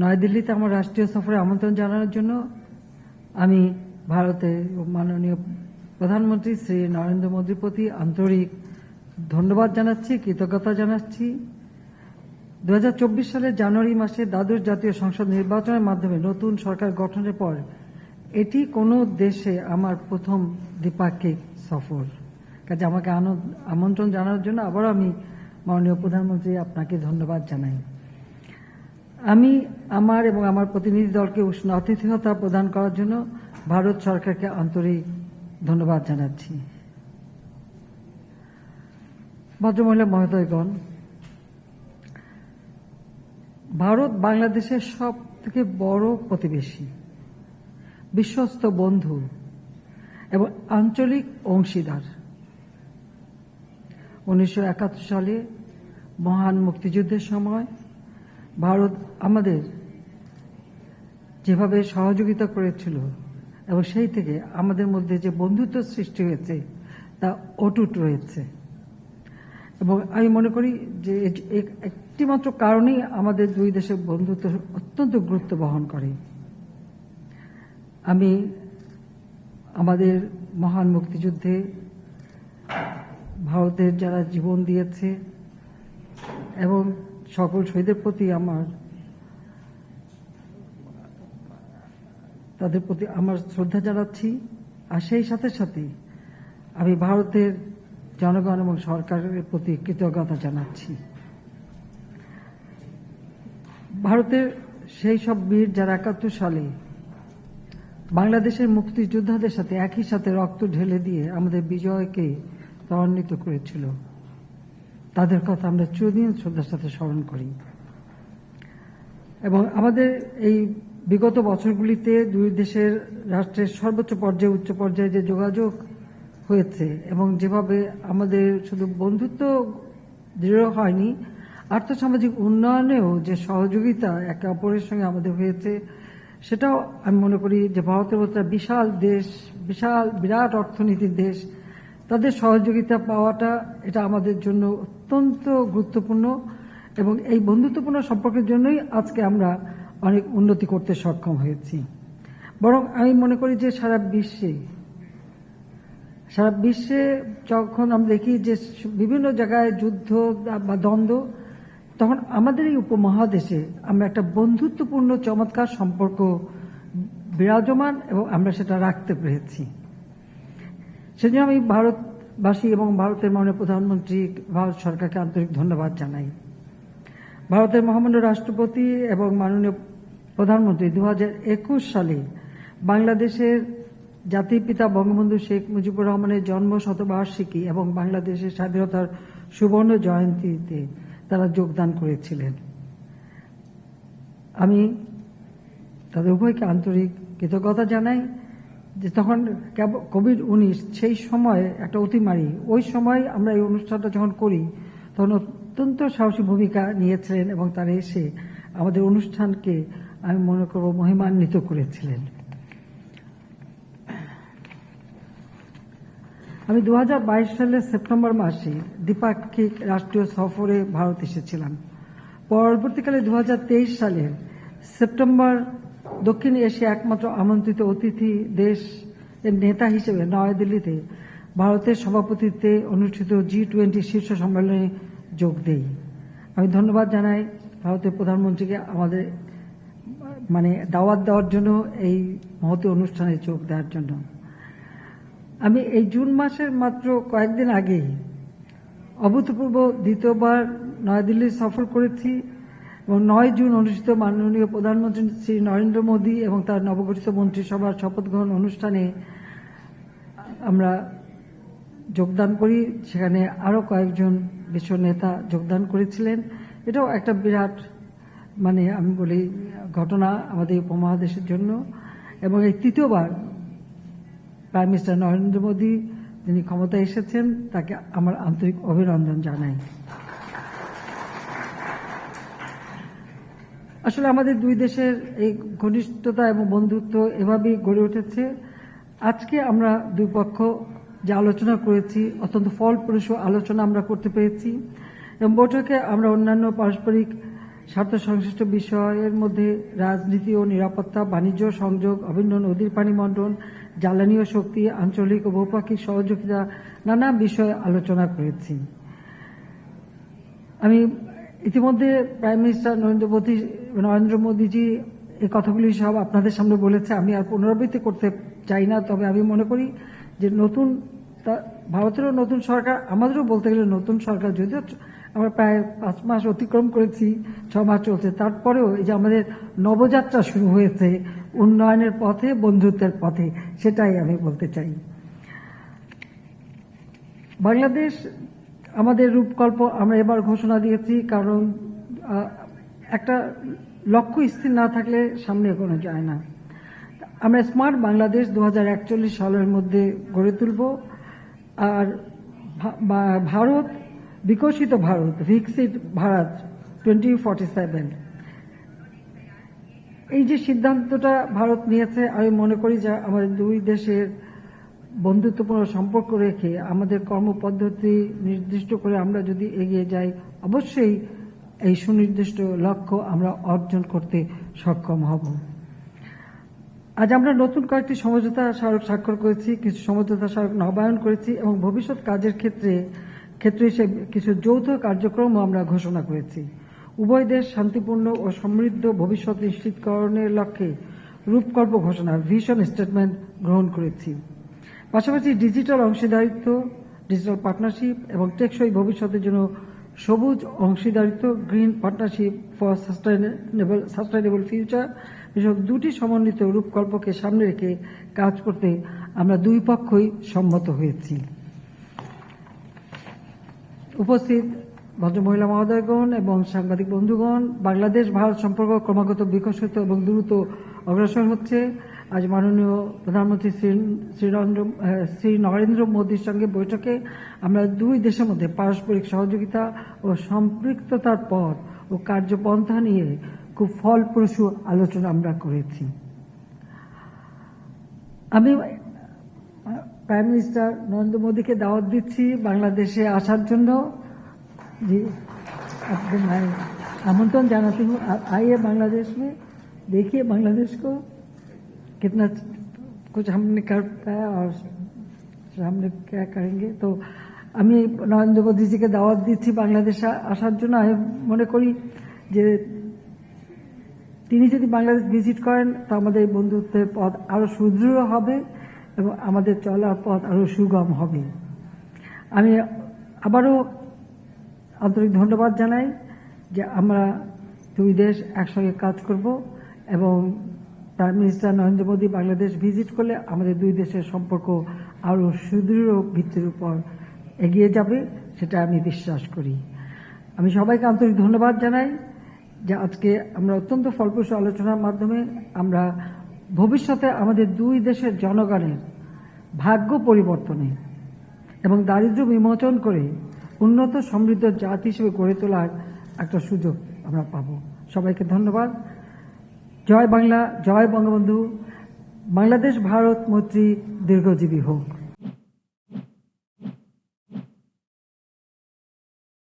নয়াদিল্লিতে আমার রাষ্ট্রীয় সফরে আমন্ত্রণ জানানোর জন্য আমি ভারতের মাননীয় প্রধানমন্ত্রী শ্রী নরেন্দ্র মোদীর প্রতি আন্তরিক ধন্যবাদ জানাচ্ছি, কৃতজ্ঞতা জানাচ্ছি। দু হাজার চব্বিশ সালের জানুয়ারি মাসে দ্বাদশ জাতীয় সংসদ নির্বাচনের মাধ্যমে নতুন সরকার গঠনের পর এটি কোনো দেশে আমার প্রথম দ্বিপাক্ষিক সফর। কাজে আমাকে আমন্ত্রণ জানানোর জন্য আবারও আমি মাননীয় প্রধানমন্ত্রী আপনাকে ধন্যবাদ জানাই। আমি আমার এবং আমার প্রতিনিধি দলকে উষ্ণ আতিথেয়তা প্রদান করার জন্য ভারত সরকারকে আন্তরিক ধন্যবাদ জানাচ্ছি। ভদ্রমহিলা মহোদয়গণ, ভারত বাংলাদেশের সব থেকে বড় প্রতিবেশী, বিশ্বস্ত বন্ধু এবং আঞ্চলিক অংশীদার। উনিশশো একাত্তর সালে মহান মুক্তিযুদ্ধের সময় ভারত আমাদের যেভাবে সহযোগিতা করেছিল এবং সেই থেকে আমাদের মধ্যে যে বন্ধুত্ব সৃষ্টি হয়েছে, তা অটুট রয়েছে। এবং আমি মনে করি যে একটিমাত্র কারণেই আমাদের দুই দেশের বন্ধুত্ব অত্যন্ত গুরুত্ব বহন করে। আমি আমাদের মহান মুক্তিযুদ্ধে ভারতের যারা জীবন দিয়েছে এবং সকল শহীদের প্রতি আমার, তাদের প্রতি আমার শ্রদ্ধা জানাচ্ছি। আর সেই সাথে সাথে আমি ভারতের জনগণ এবং সরকারের প্রতি কৃতজ্ঞতা জানাচ্ছি। ভারতের সেই সব বীর যারা একাত্তর সালে বাংলাদেশের মুক্তিযোদ্ধাদের সাথে একই সাথে রক্ত ঢেলে দিয়ে আমাদের বিজয়কে ত্বরান্বিত করেছিল। তাদের কথা আমরা চিরদিন শ্রদ্ধার সাথে স্মরণ করি। এবং আমাদের এই বিগত বছরগুলিতে দুই দেশের রাষ্ট্রের সর্বোচ্চ পর্যায়ে, উচ্চ পর্যায়ে যে যোগাযোগ হয়েছে এবং যেভাবে আমাদের শুধু বন্ধুত্ব দৃঢ় হয়নি, আর্থসামাজিক উন্নয়নেও যে সহযোগিতা একে অপরের সঙ্গে আমাদের হয়েছে, সেটাও আমি মনে করি যে ভারতের মতো বিশাল দেশ, বিশাল, বিরাট অর্থনীতির দেশ, তাদের সহযোগিতা পাওয়াটা এটা আমাদের জন্য অত্যন্ত গুরুত্বপূর্ণ এবং এই বন্ধুত্বপূর্ণ সম্পর্কের জন্যই আজকে আমরা অনেক উন্নতি করতে সক্ষম হয়েছি। বরং আমি মনে করি যে সারা বিশ্বে সারা বিশ্বে যখন আমরা দেখি যে বিভিন্ন জায়গায় যুদ্ধ বা দ্বন্দ্ব, তখন আমাদের এই উপমহাদেশে আমরা একটা বন্ধুত্বপূর্ণ চমৎকার সম্পর্ক বিরাজমান এবং আমরা সেটা রাখতে পেরেছি। সেজন্য আমি ভারতবাসী এবং ভারতের মাননীয় প্রধানমন্ত্রী ভারত সরকারকে আন্তরিক ধন্যবাদ জানাই। ভারতের মহামান্য রাষ্ট্রপতি এবং মাননীয় প্রধানমন্ত্রী দু একুশ সালে বাংলাদেশের জাতির পিতা বঙ্গবন্ধু শেখ মুজিবুর রহমানের জন্ম শতবার্ষিকী এবং বাংলাদেশের স্বাধীনতার সুবর্ণ জয়ন্তীতে তারা যোগদান করেছিলেন। আমি তাদের উভয়কে আন্তরিক কৃতজ্ঞতা জানাই। যে তখন কোভিড উনিশ, সেই সময় একটা অতিমারি, ওই সময় আমরা এই অনুষ্ঠানটা যখন করি, তখন অত্যন্ত সাহসী ভূমিকা নিয়েছিলেন এবং তারা এসে আমাদের অনুষ্ঠানকে, আমি মনে করব, মহিমান্বিত করেছিলেন। আমি দু হাজার বাইশ সালের সেপ্টেম্বর মাসে দ্বিপাক্ষিক রাষ্ট্রীয় সফরে ভারত এসেছিলাম। পরবর্তীকালে দু সালের সেপ্টেম্বর দক্ষিণ এশিয়া একমাত্র আমন্ত্রিত অতিথি দেশ এর নেতা হিসেবে নয়াদিল্লিতে ভারতের সভাপতিত্বে অনুষ্ঠিত জি টোয়েন্টি শীর্ষ সম্মেলনে যোগ দেই। আমি ধন্যবাদ জানাই ভারতের প্রধানমন্ত্রীকে আমাদের মানে দাওয়াত দেওয়ার জন্য এই মহতি অনুষ্ঠানে যোগ দেওয়ার জন্য। আমি এই জুন মাসের মাত্র কয়েকদিন আগে অভূতপূর্ব দ্বিতীয়বার নয়াদিল্লি সফর করেছি। এবং নয় জুন অনুষ্ঠিত মাননীয় প্রধানমন্ত্রী শ্রী নরেন্দ্র মোদী এবং তার নবগঠিত মন্ত্রিসভার শপথ গ্রহণ অনুষ্ঠানে আমরা যোগদান করি। সেখানে আরও কয়েকজন বিশ্ব নেতা যোগদান করেছিলেন। এটাও একটা বিরাট মানে আমি বলি, ঘটনা আমাদের উপমহাদেশের জন্য। এবং এই তৃতীয়বার প্রাইম মিনিস্টার নরেন্দ্র মোদী, যিনি ক্ষমতায় এসেছেন, তাকে আমার আন্তরিক অভিনন্দন জানাই। আসলে আমাদের দুই দেশের এই ঘনিষ্ঠতা এবং বন্ধুত্ব এভাবেই গড়ে উঠেছে। আজকে আমরা দুই পক্ষ যে আলোচনা করেছি, অত্যন্ত ফলপ্রসূ আলোচনা আমরা করতে পেরেছি এবং বৈঠকে আমরা অন্যান্য পারস্পরিক স্বার্থ সংশ্লিষ্ট বিষয়ের মধ্যে রাজনীতি ও নিরাপত্তা, বাণিজ্য, সংযোগ, অভিন্ন নদীর পানি বন্টন জ্বালানি ও শক্তি, আঞ্চলিক ও বহুপাক্ষিক সহযোগিতা, নানা বিষয়ে আলোচনা করেছি। আমি ইতিমধ্যে প্রাইম মিনিস্টার নরেন্দ্র মোদী, নরেন্দ্র মোদীজি এই কথাগুলি সব আপনাদের সামনে বলেছে। আমি আর পুনরাবৃত্তি করতে চাই না, তবে আমি মনে করি যে নতুন ভারতেরও নতুন সরকার, আমাদেরও বলতে গেলে নতুন সরকার, যদিও আমরা প্রায় পাঁচ মাস অতিক্রম করেছি, ছ মাস চলছে, তারপরেও এই যে আমাদের নবযাত্রা শুরু হয়েছে, উন্নয়নের পথে, বন্ধুত্বের পথে, সেটাই আমি বলতে চাই। বাংলাদেশ আমাদের রূপকল্প আমরা এবার ঘোষণা দিয়েছি, কারণ একটা লক্ষ্য স্থির না থাকলে সামনে এগোনো যায় না। আমরা স্মার্ট বাংলাদেশ দু হাজার একচল্লিশ সালের মধ্যে গড়ে তুলব, আর ভারত, বিকশিত ভারত ভিকসিত ভারত টোয়েন্টি ফর্টি সেভেন এই যে সিদ্ধান্তটা ভারত নিয়েছে, আমি মনে করি যে আমাদের দুই দেশের বন্ধুত্বপূর্ণ সম্পর্ক রেখে আমাদের কর্মপদ্ধতি নির্দিষ্ট করে আমরা যদি এগিয়ে যাই, অবশ্যই এই সুনির্দিষ্ট লক্ষ্য আমরা অর্জন করতে সক্ষম হব। আজ আমরা নতুন কয়েকটি সমঝোতা স্মারক স্বাক্ষর করেছি, কিছু সমঝোতা স্মারক নবায়ন করেছি এবং ভবিষ্যৎ কাজের ক্ষেত্রে ক্ষেত্রে হিসেবে কিছু যৌথ কার্যক্রমও আমরা ঘোষণা করেছি। উভয় দেশ শান্তিপূর্ণ ও সমৃদ্ধ ভবিষ্যৎ নিশ্চিতকরণের লক্ষ্যে রূপকল্প ঘোষণা ভিশন স্টেটমেন্ট গ্রহণ করেছি। পাশাপাশি ডিজিটাল অংশীদারিত্ব, ডিজিটাল পার্টনারশিপ এবং টেকসই ভবিষ্যতের জন্য সবুজ অংশীদারিত্ব, green partnership for sustainable sustainable future এসব দুটি সমন্বিত রূপকল্পকে সামনে রেখে কাজ করতে আমরা দুই পক্ষই সম্মত হয়েছি। উপস্থিত ভদ্রমহিলা মহোদয়গণ এবং সাংবাদিক বন্ধুগণ বাংলাদেশ ভারত সম্পর্ক ক্রমাগত বিকশিত এবং দ্রুত অগ্রসর হচ্ছে। আজ মাননীয় প্রধানমন্ত্রী শ্রী শ্রী নরেন্দ্র আহ, শ্রী নরেন্দ্র মোদীর সঙ্গে বৈঠকে আমরা দুই দেশের মধ্যে পারস্পরিক সহযোগিতা ও সম্পৃক্ততার পথ ও কার্যপন্থা নিয়ে খুব ফলপ্রসূ আলোচনা আমরা করেছি আমি প্রাইম মিনিস্টার নরেন্দ্র মোদীকে দাওয়াত দিচ্ছি বাংলাদেশে আসার জন্য जी आपको मैं आमंत्रण जानाती हूँ आप आइए बांग्लादेश में देखिए बांग्लादेश को कितना कुछ हमने कर पाया और সামনে क्या करेंगे তো আমি নরেন্দ্র মোদীজিকে দাওয়াত দিচ্ছি বাংলাদেশে আসার জন্য আমি মনে করি যে তিনি যদি বাংলাদেশ ভিজিট করেন তো আমাদের এই বন্ধুত্বের পথ আরো সুদৃঢ় হবে এবং আমাদের চলার পথ আরো সুগম হবে আমি আবারও আন্তরিক ধন্যবাদ জানাই যে আমরা দুই দেশ একসঙ্গে কাজ করব এবং prime minister Narendra Modi Bangladesh visit করলে আমাদের দুই দেশের সম্পর্ক আরও সুদৃঢ় ভিত্তির উপর এগিয়ে যাবে, সেটা আমি বিশ্বাস করি। আমি সবাইকে আন্তরিক ধন্যবাদ জানাই যে আজকে আমরা অত্যন্ত ফলপ্রসূ আলোচনার মাধ্যমে আমরা ভবিষ্যতে আমাদের দুই দেশের জনগণের ভাগ্য পরিবর্তনে এবং দারিদ্র্য বিমোচন করে উন্নত সমৃদ্ধ জাতি হিসেবে গড়ে তোলার একটা সুযোগ আমরা পাব। সবাইকে ধন্যবাদ। জয় বাংলা জয় বঙ্গবন্ধু বাংলাদেশ ভারত মৈত্রী দীর্ঘজীবী হোক।